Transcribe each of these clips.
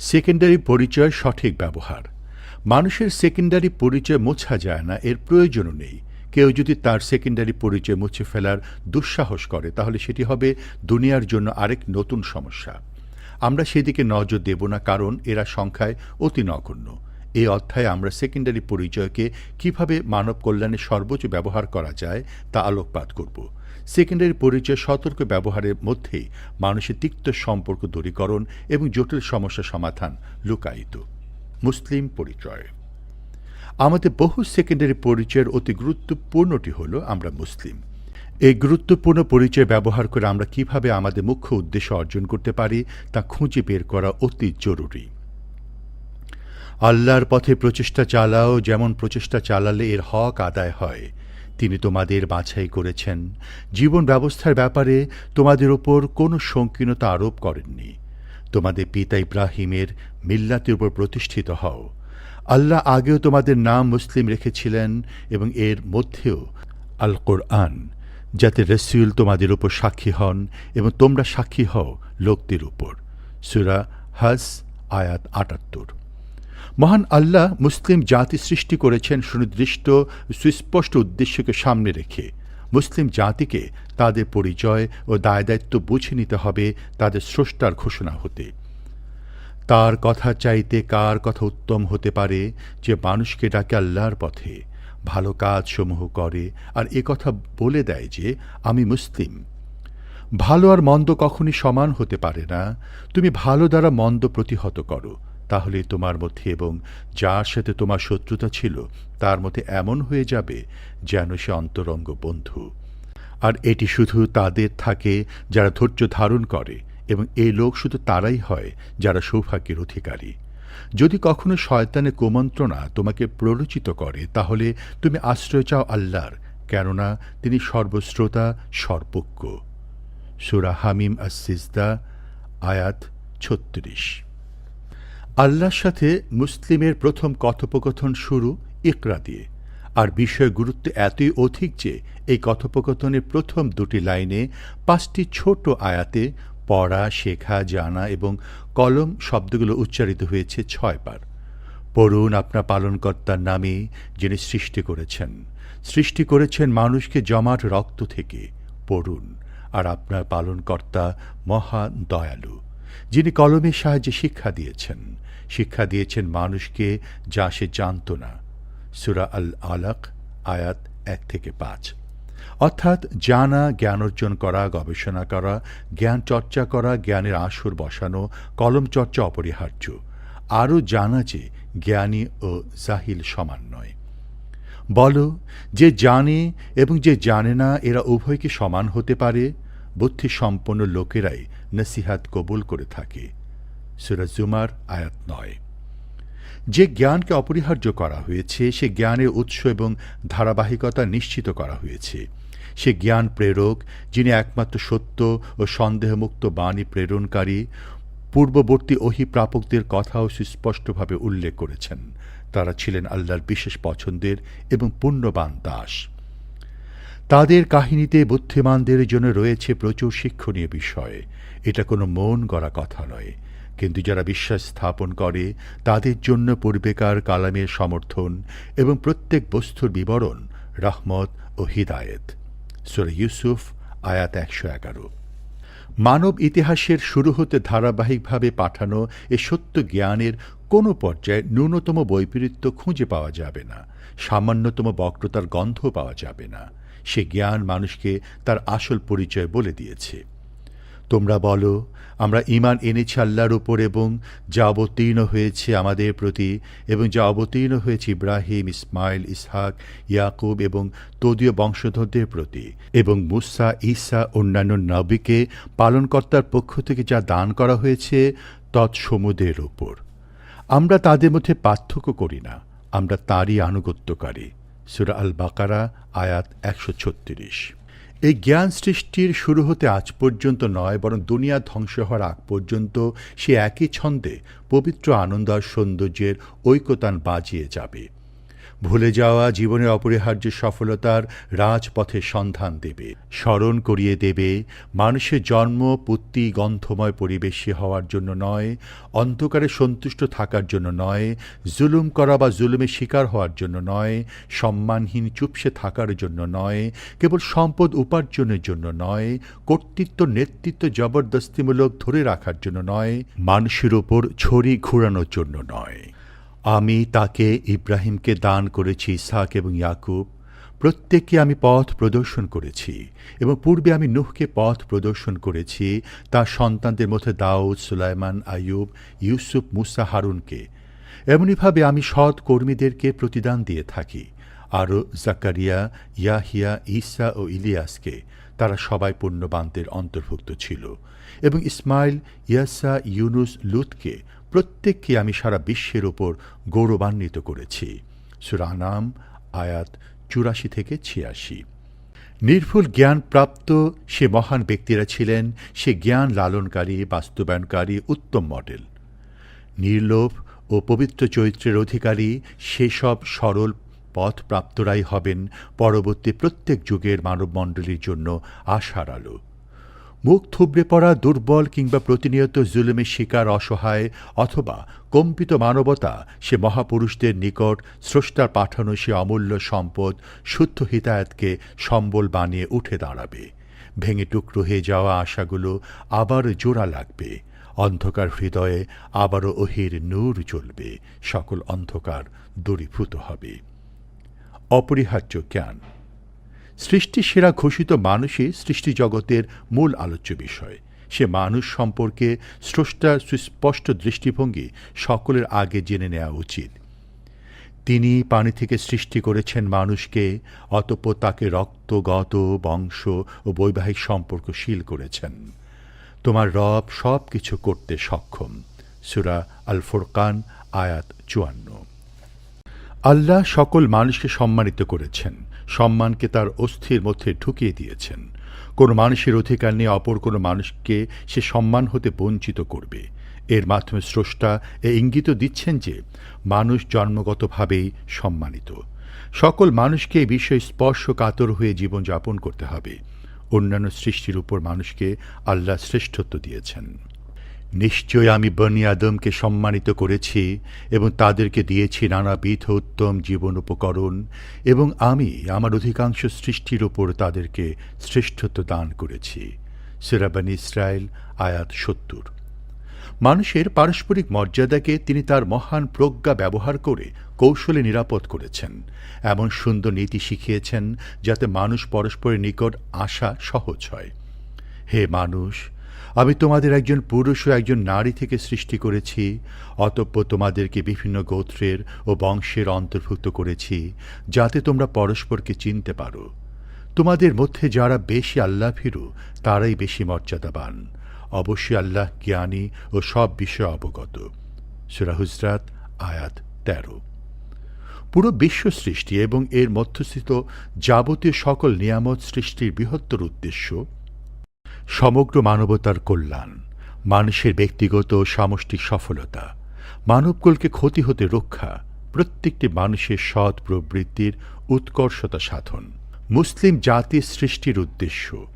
Secondary পরিচয় সঠিক ব্যবহার। মানুষের সেকেন্ডারি পরিচয় মোছা যায় না, এর প্রয়োজনও নেই। কেউ যদি তার সেকেন্ডারি পরিচয় মুছে ফেলার দুঃসাহস করে, তাহলে সেটি হবে দুনিয়ার জন্য আরেক নতুন সমস্যা। আমরা সেদিকে নজর দেব না, কারণ এরা সংখ্যায় অতি নগণ্য। এই অধ্যায়ে আমরা সেকেন্ডারি পরিচয়কে কীভাবে মানব কল্যাণে সর্বোচ্চ ব্যবহার করা যায়, তা আলোকপাত করব। সেকেন্ডারি পরিচয় সতর্ক ব্যবহারের মধ্যেই মানুষের তিক্ত সম্পর্ক দূরীকরণ এবং জটিল সমস্যা সমাধান লুকায়িত। মুসলিম পরিচয়। আমাদের বহু সেকেন্ডারি পরিচয়ের অতি গুরুত্বপূর্ণটি হল আমরা মুসলিম। এই গুরুত্বপূর্ণ পরিচয় ব্যবহার করে আমরা কীভাবে আমাদের মুখ্য উদ্দেশ্য অর্জন করতে পারি তা খুঁজে বের করা অতি জরুরি। আল্লাহর পথে প্রচেষ্টা চালাও যেমন প্রচেষ্টা চালালে এর হক আদায় হয়। তিনি তোমাদের বাছাই করেছেন। জীবন ব্যবস্থার ব্যাপারে তোমাদের ওপর কোনো সংকীর্ণতা আরোপ করেননি। তোমাদের পিতা ইব্রাহিমের মিল্লাতের উপর প্রতিষ্ঠিত হও। আল্লাহ আগেও তোমাদের নাম মুসলিম রেখেছিলেন এবং এর মধ্যেও আল কোরআন যাতে রসুল তোমাদের উপর সাক্ষী হন এবং তোমরা সাক্ষী হও লোকদের উপর। সুরা হাস আয়াত আটাত্তর। মহান আল্লাহ মুসলিম জাতি সৃষ্টি করেছেন সুনির্দিষ্ট, সুস্পষ্ট উদ্দেশ্যকে সামনে রেখে। মুসলিম জাতিকে তাদের পরিচয় ও দায় দায়িত্ব বুঝে নিতে হবে তাদের স্রষ্টার ঘোষণা হতে। তার কথা চাইতে কার কথা উত্তম হতে পারে যে মানুষকে ডাকে আল্লাহর পথে? ভালো কাজসমূহ করে আর এ কথা বলে দেয় যে, আমি মুসলিম। ভালো আর মন্দ কখনই সমান হতে পারে না। তুমি ভালো দ্বারা মন্দ প্রতিহত করো। তাহলে তোমার মধ্যে এবং যার সাথে তোমার শত্রুতা ছিল, তার মধ্যে এমন হয়ে যাবে যেন সে অন্তরঙ্গ বন্ধু। আর এটি শুধু তাদের থাকে যারা ধৈর্য ধারণ করে এবং এই লোক শুধু তারাই হয় যারা সৌভাগ্যের অধিকারী। যদি কখনো শয়তানের কুমন্ত্রণা তোমাকে প্ররোচিত করে, তাহলে তুমি আশ্রয় চাও আল্লাহর, কেননা তিনি সর্বশ্রোতা, সর্বজ্ঞ। সুরা হামিম আসিজদা আয়াত ছত্রিশ। আল্লাহর সাথে মুসলিমের প্রথম কথোপকথন শুরু ইকরা দিয়ে। আর বিষয় গুরুত্ব এতই অধিক যে এই কথোপকথনের প্রথম দুটি লাইনে পাঁচটি ছোট আয়াতে পড়া, শেখা, জানা এবং কলম শব্দগুলো উচ্চারিত হয়েছে ছয়বার পড়ুন আপনার পালনকর্তার নামে যিনি সৃষ্টি করেছেন। সৃষ্টি করেছেন মানুষকে জমাট রক্ত থেকে। পড়ুন। আর আপনার পালনকর্তা মহা দয়ালু যিনি কলমের সাহায্যে শিক্ষা দিয়েছেন। শিক্ষা দিয়েছেন মানুষকে যা সে জানত না। সুরা আল আলাক আয়াত এক থেকে পাঁচ। অর্থাৎ জানা, জ্ঞান অর্জন করা, গবেষণা করা, জ্ঞান চর্চা করা, জ্ঞানের আসর বসানো, কলম চর্চা অপরিহার্য। আরও জানা যে, জ্ঞানী ও জাহিল সমান নয়। বলো, যে জানে এবং যে জানে না, এরা উভয়কে সমান হতে পারে? বুদ্ধি সম্পন্ন লোকেরাই নসিহাত কবুল করে থাকে। সুরাজ জুমার আয়াত নয়। যে জ্ঞানকে অপরিহার্য করা হয়েছে, সে জ্ঞানের উৎস এবং ধারাবাহিকতা নিশ্চিত করা হয়েছে। সে জ্ঞান প্রেরক, যিনি একমাত্র সত্য ও সন্দেহমুক্ত বাণী প্রেরণকারী, পূর্ববর্তী অহিপ্রাপকদের কথাও সুস্পষ্টভাবে উল্লেখ করেছেন। তারা ছিলেন আল্লাহর বিশেষ পছন্দের এবং পুণ্যবান দাস। তাদের কাহিনীতে বুদ্ধিমানদের জন্য রয়েছে প্রচুর শিক্ষণীয় বিষয়। এটা কোনো মন গড়া কথা নয়। কিন্তু যারা বিশ্বাস স্থাপন করে, তাদের জন্য পূর্বেকার কালামের সমর্থন এবং প্রত্যেক বস্তুর বিবরণ রহমত ও হিদায়েত। সুরে ইউসুফ, আয়াত একশো এগারো। মানব ইতিহাসের শুরু হতে ধারাবাহিকভাবে পাঠানো এ সত্য জ্ঞানের কোনো পর্যায়ে ন্যূনতম বৈপরীত্য খুঁজে পাওয়া যাবে না। সামান্যতম বক্রতার গন্ধ পাওয়া যাবে না। সে জ্ঞান মানুষকে তার আসল পরিচয় বলে দিয়েছে। তোমরা বলো, আমরা ইমান এনেছি আল্লাহর উপর এবং যা অবতীর্ণ হয়েছে আমাদের প্রতি এবং যা অবতীর্ণ হয়েছে ইব্রাহিম, ইসমাইল, ইসহাক, ইয়াকুব এবং তদীয় বংশধরদের প্রতি এবং মুসা, ঈসা, অন্যান্য নবীকে পালনকর্তার পক্ষ থেকে যা দান করা হয়েছে তৎসমুদের উপর। আমরা তাদের মধ্যে পার্থক্য করি না, আমরা তারই আনুগত্যকারী। সুরা আল বাকারা আয়াত একশো ছত্রিশ। এই জ্ঞান সৃষ্টির শুরু হতে আজ পর্যন্ত নয়, বরং দুনিয়া ধ্বংস হওয়ার আগ পর্যন্ত সে একই ছন্দে পবিত্র আনন্দ আর সৌন্দর্যের ঐক্যতান বাজিয়ে যাবে। ভুলে যাওয়া জীবনের অপরিহার্য সফলতার রাজপথের সন্ধান দেবে। স্মরণ করিয়ে দেবে, মানুষের জন্ম পুত্তি গন্ধময় পরিবেশে হওয়ার জন্য নয়, অন্ধকারে সন্তুষ্ট থাকার জন্য নয়, জুলুম করা বা জুলুমের শিকার হওয়ার জন্য নয়, সম্মানহীন চুপসে থাকার জন্য নয়, কেবল সম্পদ উপার্জনের জন্য নয়, কর্তৃত্ব, নেতৃত্ব জবরদস্তিমূলক ধরে রাখার জন্য নয়, মানুষের ওপর ছড়ি ঘুরানোর জন্য নয়। আমি তাকে ইব্রাহিমকে দান করেছি, ইসহাক এবং ইয়াকুব। প্রত্যেককে আমি পথ প্রদর্শন করেছি এবং পূর্বে আমি নুহকে পথ প্রদর্শন করেছি, তার সন্তানদের মধ্যে দাউদ, সুলাইমান, আইয়ুব, ইউসুফ, মুসা, হারুনকে। এমনিভাবে আমি সৎ কর্মীদেরকে প্রতিদান দিয়ে থাকি, আরও জাকারিয়া, ইয়াহিয়া, ঈসা ও ইলিয়াসকে। তারা সবাই পুণ্যবানদের অন্তর্ভুক্ত ছিল এবং ইসমাইল, ইয়াসা, ইউনুস, লুতকে প্রত্যেককে আমি সারা বিশ্বের ওপর গৌরবান্বিত করেছি। সুরানাম, আয়াত চুরাশি থেকে ছিয়াশি। নির্ভুল জ্ঞান প্রাপ্ত সে মহান ব্যক্তিরা ছিলেন, সে জ্ঞান লালনকারী, বাস্তবায়নকারী, উত্তম মডেল। নির্লোভ ও পবিত্র চরিত্রের অধিকারী সেসব সরল পথপ্রাপ্তরাই হবেন পরবর্তী প্রত্যেক যুগের মানবমণ্ডলীর জন্য আশার আলো। মুখ থুবড়ে পড়া, দুর্বল কিংবা প্রতিনিয়ত জুলুমের শিকার, অসহায় অথবা কম্পিত মানবতা সে মহাপুরুষদের নিকট স্রষ্টার পাঠানো সে অমূল্য সম্পদ শুদ্ধ হিতায়াতকে সম্বল বানিয়ে উঠে দাঁড়াবে। ভেঙে টুকরো হয়ে যাওয়া আশাগুলো আবার জোড়া লাগবে। অন্ধকার হৃদয়ে আবারও ওহির নূর জ্বলবে। সকল অন্ধকার দূরীভূত হবে। অপরিহার্য জ্ঞান। সৃষ্টি সেরা ঘোষিত মানুষই সৃষ্টি জগতের মূল আলোচ্য বিষয়। সে মানুষ সম্পর্কে স্রষ্টার সুস্পষ্ট দৃষ্টিভঙ্গি সকলের আগে জেনে নেওয়া উচিত। তিনি পানি থেকে সৃষ্টি করেছেন মানুষকে, অতঃপর তাকে রক্তগত বংশ ও বৈবাহিক সম্পর্কশীল করেছেন। তোমার রব সব কিছু করতে সক্ষম। সুরা আল ফুরকান আয়াত চুয়ান্ন। আল্লাহ সকল মানুষকে সম্মানিত করেছেন। সম্মানকে তার অস্থির মধ্যে ঢুকিয়ে দিয়েছেন। কোনো মানুষের অধিকার নিয়ে অপর কোনো মানুষকে সে সম্মান হতে বঞ্চিত করবে। এর মাধ্যমে স্রষ্টা এ ইঙ্গিত দিচ্ছেন যে, মানুষ জন্মগতভাবেই সম্মানিত। সকল মানুষকে এই বিষয়ে স্পর্শ কাতর হয়ে জীবনযাপন করতে হবে। অন্যান্য সৃষ্টির উপর মানুষকে আল্লাহ শ্রেষ্ঠত্ব দিয়েছেন। নিশ্চয় আমি বনি আদমকে সম্মানিত করেছি এবং তাদেরকে দিয়েছি নানাবিধ উত্তম জীবন উপকরণ এবং আমি আমার অধিকাংশ সৃষ্টির ওপর তাদেরকে শ্রেষ্ঠত্ব দান করেছি। সেরাবান ইসরায়েল আয়াত সত্তর। মানুষের পারস্পরিক মর্যাদাকে তিনি তার মহান প্রজ্ঞা ব্যবহার করে কৌশলে নিরাপদ করেছেন। এমন সুন্দর নীতি শিখিয়েছেন যাতে মানুষ পরস্পরের নিকট আসা সহজ হয়। হে মানুষ আমি তোমাদের একজন পুরুষ ও একজন নারী থেকে সৃষ্টি করেছি, অতঃপর তোমাদেরকে বিভিন্ন গোত্রের ও বংশের অন্তর্ভুক্ত করেছি, যাতে তোমরা পরস্পরকে চিনতে পারো। তোমাদের মধ্যে যারা বেশি আল্লাহ ভীরু, তারাই বেশি মর্যাদাবান। অবশ্যই আল্লাহ জ্ঞানী ও সব বিষয়ে অবগত। সুরা হুজরাত, আয়াত তেরো। পুরো বিশ্ব সৃষ্টি এবং এর মধ্যস্থিত যাবতীয় সকল নিয়ামত সৃষ্টির বৃহত্তর উদ্দেশ্য সমগ্র মানবতার কল্যাণ, মানুষের ব্যক্তিগত সামষ্টিক সফলতা, মানবকুলকে ক্ষতি হতে রক্ষা, প্রত্যেকটি মানুষের সৎ প্রবৃত্তির উৎকর্ষতা সাধন। মুসলিম জাতির সৃষ্টির উদ্দেশ্য।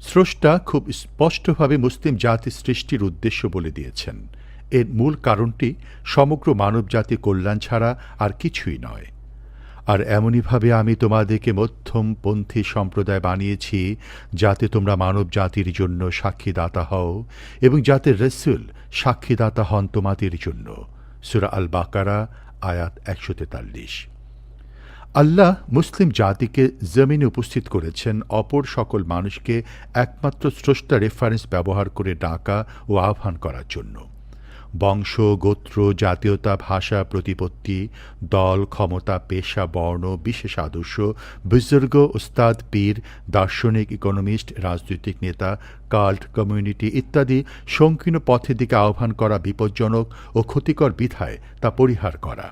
স্রষ্টা খুব স্পষ্টভাবে মুসলিম জাতি সৃষ্টির উদ্দেশ্য বলে দিয়েছেন। এর মূল কারণটি সমগ্র মানবজাতির কল্যাণ ছাড়া আর কিছুই নয়। আর এমনইভাবে আমি তোমাদেরকে মধ্যমপন্থী সম্প্রদায় বানিয়েছি যাতে তোমরা মানব জাতির জন্য সাক্ষীদাতা হও এবং যাতে রসুল সাক্ষীদাতা হন তোমাদের জন্য। সুরা আল বাকারা আয়াত একশো তেতাল্লিশ। আল্লাহ মুসলিম জাতিকে জমিনে উপস্থিত করেছেন অপর সকল মানুষকে একমাত্র স্রষ্টা রেফারেন্স ব্যবহার করে ডাকা ও আহ্বান করার জন্য। বংশ, গোত্র, জাতীয়তা, ভাষা প্রতিপত্তি, দল, ক্ষমতা, পেশা, বর্ণ, বিশেষ আদর্শ, বুজুর্গ ওস্তাদ পীর, দার্শনিক, ইকোনমিস্ট, রাজনৈতিক নেতা, কাল্ট, কমিউনিটি ইত্যাদি সংকীর্ণ পথের দিকে আহ্বান করা বিপজ্জনক ও ক্ষতিকর বিধায় তা পরিহার করা।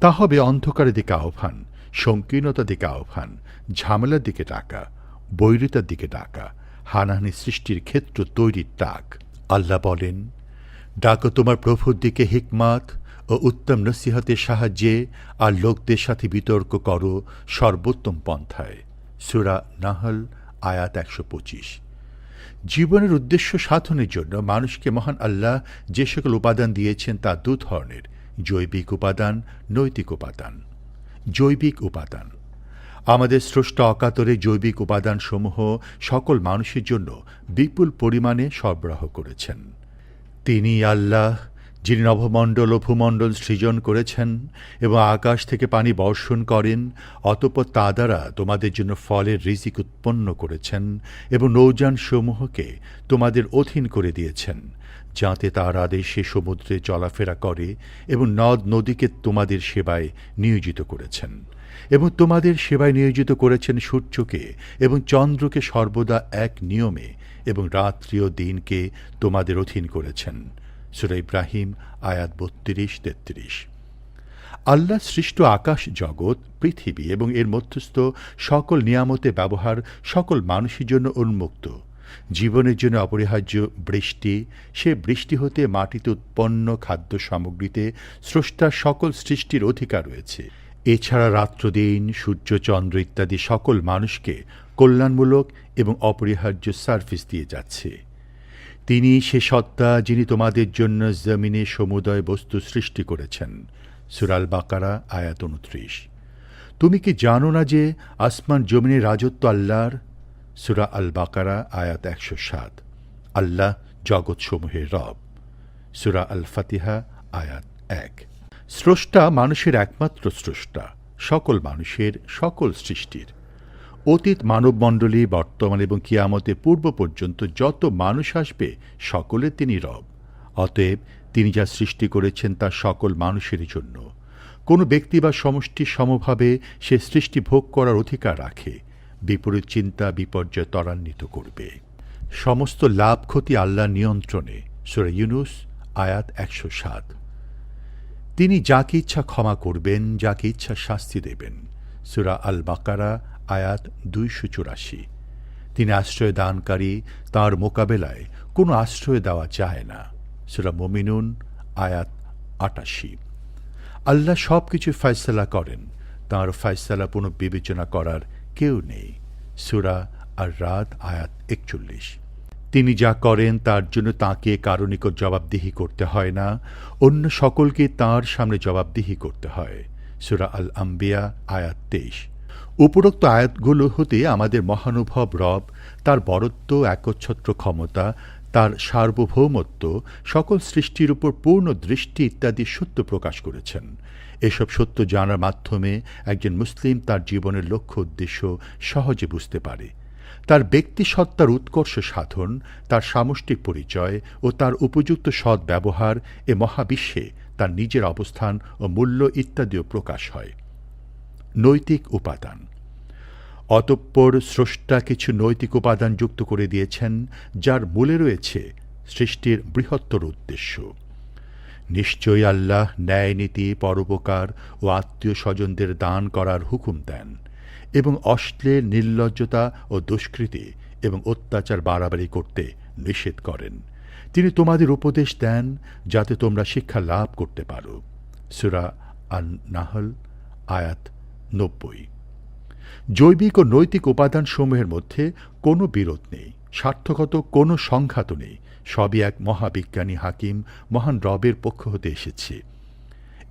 তা হবে অন্ধকারের দিকে আহ্বান, সংকীর্ণতার দিকে আহ্বান, ঝামেলার দিকে ডাকা, বৈরিতার দিকে ডাকা, হানাহানি সৃষ্টির ক্ষেত্র তৈরির ডাক আল্লাহ বলেন ডাকো তোমার প্রভুর দিকে হিকমাত ও উত্তম নসিহতের সাহায্যে আর লোকদের সাথে বিতর্ক করো সর্বোত্তম পন্থায়। সুরা নাহল, আয়াত একশো পঁচিশ। জীবনের উদ্দেশ্য সাধনের জন্য মানুষকে মহান আল্লাহ যে সকল উপাদান দিয়েছেন তা দু ধরনের জৈবিক উপাদান, নৈতিক উপাদান। জৈবিক উপাদান। আমাদের স্রষ্টা অকাতরে জৈবিক উপাদানসমূহ সকল মানুষের জন্য বিপুল পরিমাণে সরবরাহ করেছেন। তিনি আল্লাহ, যিনি নভমণ্ডল ও ভূমণ্ডল সৃজন করেছেন এবং আকাশ থেকে পানি বর্ষণ করেন, অতপর তা দ্বারা তোমাদের জন্য ফলের রিজিক উৎপন্ন করেছেন এবং নৌযানসমূহকে তোমাদের অধীন করে দিয়েছেন, যাতে তার আদেশে সমুদ্রে চলাফেরা করে এবং নদ নদীকে তোমাদের সেবায় নিয়োজিত করেছেন। এবং তোমাদের সেবায় নিয়োজিত করেছেন সূর্যকে এবং চন্দ্রকে সর্বদা এক নিয়মে এবং রাত্রি ও দিনকে তোমাদের অধীন করেছেন। সুরা ইব্রাহিম, আয়াত বত্রিশ, তেত্রিশ। আল্লাহ সৃষ্ট আকাশ জগৎ, পৃথিবী এবং এর মধ্যস্থ সকল নিয়ামতে ব্যবহার সকল মানুষের জন্য উন্মুক্ত। জীবনের জন্য অপরিহার্য বৃষ্টি, সে বৃষ্টি হতে মাটিতে উৎপন্ন খাদ্য সামগ্রীতে স্রষ্টার সকল সৃষ্টির অধিকার রয়েছে। এছাড়া রাত্রদিন, সূর্য, চন্দ্র ইত্যাদি সকল মানুষকে কল্যাণমূলক এবং অপরিহার্য সার্ভিস দিয়ে যাচ্ছে। তিনি সে সত্তা যিনি তোমাদের জন্য জমিনে সমুদয় বস্তু সৃষ্টি করেছেন। সুরাল বাকারা আয়াত উনত্রিশ। তুমি কি জানো না যে আসমান জমিনের রাজত্ব আল্লাহর? সুরা আল বাকারা আয়াত একশো সাত। আল্লাহ জগৎসমূহের রব। সুরা আল ফাতিহা আয়াত এক। স্রষ্টা মানুষের একমাত্র স্রষ্টা। সকল মানুষের সকল সৃষ্টির। অতীত মানবমণ্ডলী, বর্তমান এবং কিয়ামতে পূর্ব পর্যন্ত যত মানুষ আসবে সকলে তিনি রব। অতএব তিনি যা সৃষ্টি করেছেন তা সকল মানুষের জন্য। কোনো ব্যক্তি বা সমষ্টি সমভাবে সে সৃষ্টি ভোগ করার অধিকার রাখে। বিপরীত চিন্তা বিপর্যয় ত্বরান্বিত করবে। সমস্ত লাভ ক্ষতি আল্লাহ নিয়ন্ত্রণে। সুরে ইউনুস, আয়াত একশো সাত। তিনি যাকে ইচ্ছা ক্ষমা করবেন, যাকে ইচ্ছা শাস্তি দেবেন। সুরা আল বাকারা আয়াত দুইশো চুরাশি। তিনি আশ্রয় দানকারী তাঁর মোকাবেলায় কোনো আশ্রয় দেওয়া যায় না। সুরা মমিনুন, আয়াত আটাশি। আল্লাহ সব কিছু ফয়সলা করেন। তাঁর ফয়সলা পুনঃবিবেচনা করার কেউ নেই। সুরা আর রাত আয়াত একচল্লিশ। তিনি যা করেন, তার জন্য তাকে কারও নিকট জবাবদিহি করতে হয় না। অন্য সকলকে তার সামনে জবাবদিহি করতে হয়। সুরা আল আম্বিয়া আয়াত তেইশ। উপরোক্ত আয়াতগুলো হতে আমাদের মহানুভব রব, তার বরত্ব, একচ্ছত্র ক্ষমতা, তার সার্বভৌমত্ব, সকল সৃষ্টির উপর পূর্ণ দৃষ্টি ইত্যাদি সত্য প্রকাশ করেছেন। এসব সত্য জানার মাধ্যমে একজন মুসলিম তার জীবনের লক্ষ্য উদ্দেশ্য সহজে বুঝতে পারে। তার ব্যক্তি সত্তার উৎকর্ষ সাধন, তার সামষ্টিক পরিচয় ও তার উপযুক্ত সৎ ব্যবহার এ মহাবিশ্বে তার নিজের অবস্থান ও মূল্য ইত্যাদিও প্রকাশ হয়। নৈতিক উপাদান। অতঃপর স্রষ্টা কিছু নৈতিক উপাদান যুক্ত করে দিয়েছেন, যার মূলে রয়েছে সৃষ্টির বৃহত্তর উদ্দেশ্য। নিশ্চয়ই আল্লাহ ন্যায়নীতি পরোপকার ও আত্মীয় স্বজনদের দান করার হুকুম দেন এবং অশ্লীল নির্লজ্জতা ও দুষ্কৃতি এবং অত্যাচার বাড়াবাড়ি করতে নিষেধ করেন। তিনি তোমাদের উপদেশ দেন যাতে তোমরা শিক্ষা লাভ করতে পারো। সুরা আন নাহল আয়াত নব্বই। জৈবিক ও নৈতিক উপাদানসমূহের মধ্যে কোনো বিরোধ নেই, স্বার্থগত কোনো সংঘাত নেই, সবই এক মহাবিজ্ঞানী হাকিম মহান রবের পক্ষ হতে এসেছে।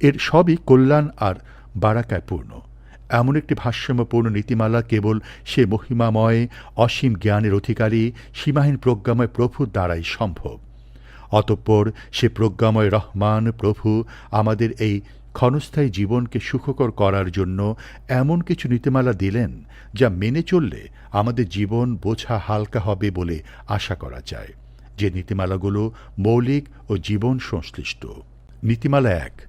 এর সবই কল্যাণ আর বারাকায় পূর্ণ। এমন একটি ভারসাম্যপূর্ণ নীতিমালা কেবল সে মহিমাময়, অসীম জ্ঞানের অধিকারী, সীমাহীন প্রজ্ঞাময় প্রভুর দ্বারাই সম্ভব। অতঃপর সে প্রজ্ঞাময় রহমান প্রভু আমাদের এই ক্ষণস্থায়ী জীবনকে সুখকর করার জন্য এমন কিছু নীতিমালা দিলেন যা মেনে চললে আমাদের জীবন বোঝা হালকা হবে বলে আশা করা যায়। যে নীতিমালাগুলো মৌলিক ও জীবন সংশ্লিষ্ট। নীতিমালা এক,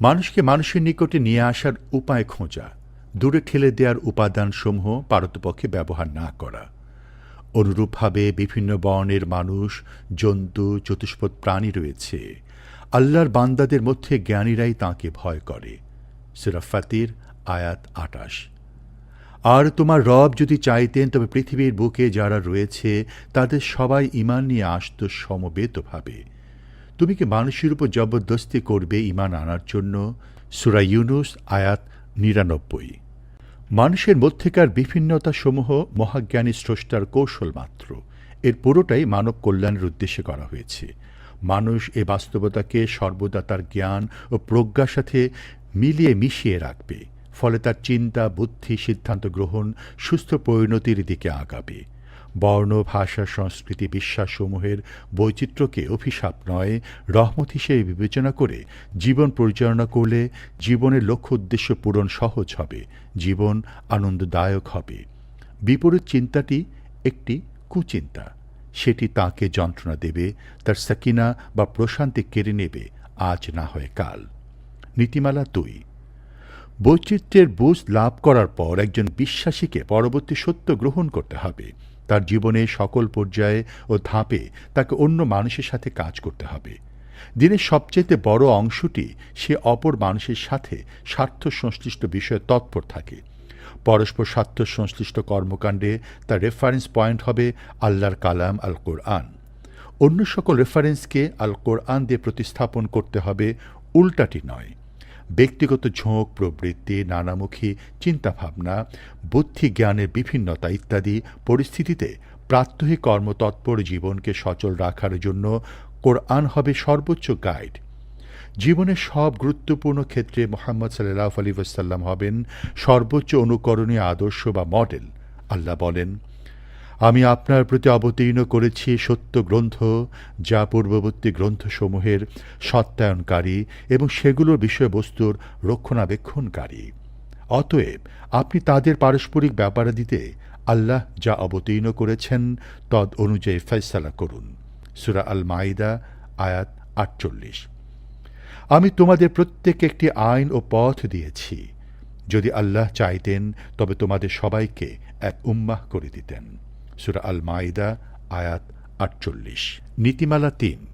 মানুষকে মানুষের নিকটে নিয়ে আসার উপায় খোঁজা। দূরে ঠেলে দেওয়ার উপাদানসমূহ পারতপক্ষে ব্যবহার না করা। অনুরূপভাবে বিভিন্ন বর্ণের মানুষ, জন্তু, চতুষ্পদ প্রাণী রয়েছে। আল্লাহর বান্দাদের মধ্যে জ্ঞানীরাই তাঁকে ভয় করে। সিরাফাতির আয়াত আটাশ। আর তোমার রব যদি চাইতেন, তবে পৃথিবীর বুকে যারা রয়েছে, তাদের সবাই ইমান নিয়ে আসত সমবেতভাবে। তুমি কি মানুষের উপর জবরদস্তি করবে ইমান আনার জন্য? সুরা ইউনুস, আয়াত নিরানব্বই। মানুষের মধ্যেকার বিভিন্নতাসমূহ মহাজ্ঞানী স্রষ্টার কৌশল মাত্র। এর পুরোটাই মানব কল্যাণের উদ্দেশ্যে করা হয়েছে। মানুষ এ বাস্তবতাকে সর্বদা তার জ্ঞান ও প্রজ্ঞার সাথে মিলিয়ে মিশিয়ে রাখবে, ফলে তার চিন্তা, বুদ্ধি, সিদ্ধান্ত গ্রহণ, সুস্থ পরিণতির দিকে আগাবে। বর্ণ, ভাষা, সংস্কৃতি, বিশ্বাসসমূহের বৈচিত্র্যকে অভিশাপ নয়, রহমত হিসেবে বিবেচনা করে জীবন পরিচালনা করলে জীবনের লক্ষ্য উদ্দেশ্য পূরণ সহজ হবে, জীবন আনন্দদায়ক হবে। বিপরীত চিন্তাটি একটি কুচিন্তা। সেটি তাকে যন্ত্রণা দেবে, তার সাকিনা বা প্রশান্তি কেড়ে নেবে, আজ না হয় কাল। নীতিমালা দুই। বৈচিত্র্যের বুঝ লাভ করার পর একজন বিশ্বাসীকে পরবর্তী সত্য গ্রহণ করতে হবে। তার জীবনে সকল পর্যায়ে ও ধাপে তাকে অন্য মানুষের সাথে কাজ করতে হবে। দিনের সবচেয়ে বড় অংশটি সে অপর মানুষের সাথে স্বার্থ সংশ্লিষ্ট বিষয়ে তৎপর থাকে। পরস্পর স্বার্থ সংশ্লিষ্ট কর্মকাণ্ডে তার রেফারেন্স পয়েন্ট হবে আল্লাহর কালাম আল কোরআন। অন্য সকল রেফারেন্সকে আল কোরআন দিয়ে প্রতিস্থাপন করতে হবে উল্টাটি নয়। ব্যক্তিগত ঝোঁক, প্রবৃত্তি, নানামুখী চিন্তাভাবনা, বুদ্ধি, জ্ঞানের বিভিন্নতা ইত্যাদি পরিস্থিতিতে প্রাত্যহিক কর্মতৎপর জীবনকে সচল রাখার জন্য কোরআন হবে সর্বোচ্চ গাইড জীবনের সব গুরুত্বপূর্ণ ক্ষেত্রে মোহাম্মদ সাল্লাহ আলী ওসাল্লাম হবেন সর্বোচ্চ অনুকরণীয় আদর্শ বা মডেল। আল্লাহ বলেন, আমি আপনার প্রতি অবতীর্ণ করেছি সত্য গ্রন্থ, যা পূর্ববর্তী গ্রন্থসমূহের সত্যায়নকারী এবং সেগুলোর বিষয়বস্তুর রক্ষণাবেক্ষণকারী। অতএব আপনি তাদের পারস্পরিক ব্যাপারাদিতে আল্লাহ যা অবতীর্ণ করেছেন, তদ অনুযায়ী ফয়সালা করুন। সুরা আল মাইদা আয়াত আটচল্লিশ। আমি তোমাদের প্রত্যেককে একটি আইন ও পথ দিয়েছি। যদি আল্লাহ চাইতেন, তবে তোমাদের সবাইকে এক উম্মাহ করে দিতেন। সুরা আল মাইদা আয়াত আটচল্লিশ। নীতিমালা তিন।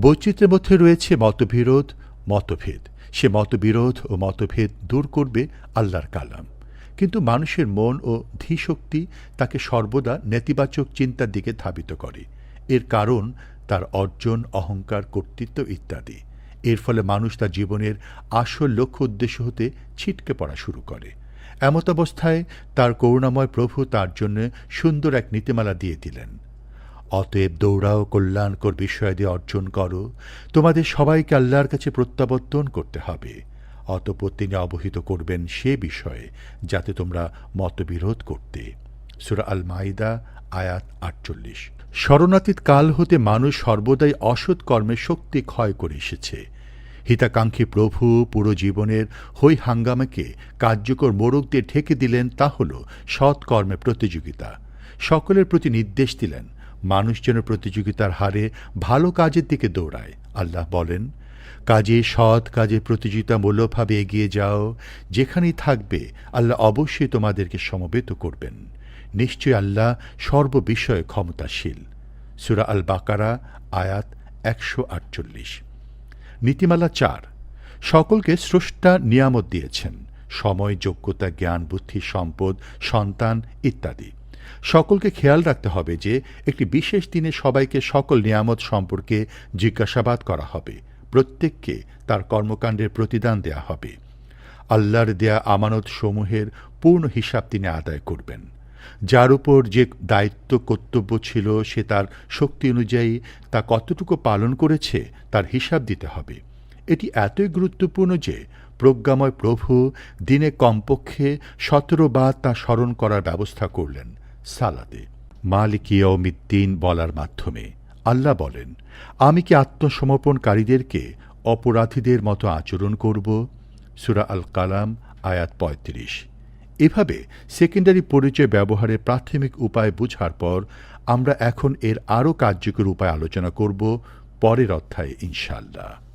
বৈচিত্র্যের মধ্যে রয়েছে মতবিরোধ, মতভেদ। সে মতবিরোধ ও মতভেদ দূর করবে আল্লাহর কালাম। কিন্তু মানুষের মন ও ধীশক্তি তাকে সর্বদা নেতিবাচক চিন্তার দিকে ধাবিত করে। এর কারণ তার অর্জন, অহংকার, কর্তৃত্ব ইত্যাদি। এর ফলে মানুষ তার জীবনের আসল লক্ষ্য উদ্দেশ্য হতে ছিটকে পড়া শুরু করে। এমত অবস্থায় তার করুণাময় প্রভু তার জন্য সুন্দর এক নীতিমালা দিয়ে দিলেন। অতএব দৌড়াও, কল্যাণকর বিষয়াদি অর্জন করো। তোমাদের সবাইকে আল্লাহর কাছে প্রত্যাবর্তন করতে হবে। অতপর তিনি অবহিত করবেন সে বিষয়ে, যাতে তোমরা মতবিরোধ করতে। সুরা আল মাইদা আয়াত আটচল্লিশ। শরণাতীত কাল হতে মানুষ সর্বদাই অসৎ কর্মের শক্তি ক্ষয় করে এসেছে। হিতাকাঙ্ক্ষী প্রভু পুরো জীবনের হৈ হাঙ্গামাকে কার্যকর মোড়ক দিয়ে ঢেকে দিলেন, তা হল সৎকর্মে প্রতিযোগিতা। সকলের প্রতি নির্দেশ দিলেন মানুষ যেন প্রতিযোগিতার হারে ভালো কাজের দিকে দৌড়ায়। আল্লাহ বলেন, কাজে সৎ কাজে প্রতিযোগিতামূলকভাবে এগিয়ে যাও, যেখানেই থাকবে আল্লাহ অবশ্যই তোমাদেরকে সমবেত করবেন। নিশ্চয় আল্লাহ সর্ববিষয়ে ক্ষমতাশীল। সুরা আল বাকারা আয়াত একশো আটচল্লিশ। নীতিমালা চার, সকলকে স্রষ্টা নিয়ামত দিয়েছেন, সময়, যোগ্যতা, জ্ঞান, বুদ্ধি, সম্পদ, সন্তান ইত্যাদি। সকলকে খেয়াল রাখতে হবে যে, একটি বিশেষ দিনে সবাইকে সকল নিয়ামত সম্পর্কে জিজ্ঞাসাবাদ করা হবে, প্রত্যেককে তার কর্মকাণ্ডের প্রতিদান দেয়া হবে। আল্লাহর দেয়া আমানত সমূহের পূর্ণ হিসাব তিনি আদায় করবেন। যার উপর যে দায়িত্ব, কর্তব্য ছিল, সে তার শক্তি অনুযায়ী তা কতটুকু পালন করেছে, তার হিসাব দিতে হবে। এটি এতই গুরুত্বপূর্ণ যে প্রজ্ঞাময় প্রভু দিনে কমপক্ষে সতেরো বার তা স্মরণ করার ব্যবস্থা করলেন সালাতে। মালিকিয়মিদ্দিন বলার মাধ্যমে আল্লাহ বলেন, আমি কি আত্মসমর্পণকারীদেরকে অপরাধীদের মতো আচরণ করব? সুরা আল কালাম আয়াত পঁয়ত্রিশ। এভাবে সেকেন্ডারি পরিচয় ব্যবহারের প্রাথমিক উপায় বুঝার পর আমরা এখন এর আরও কার্যকর উপায় আলোচনা করব পরের অধ্যায়ে ইনশাল্লাহ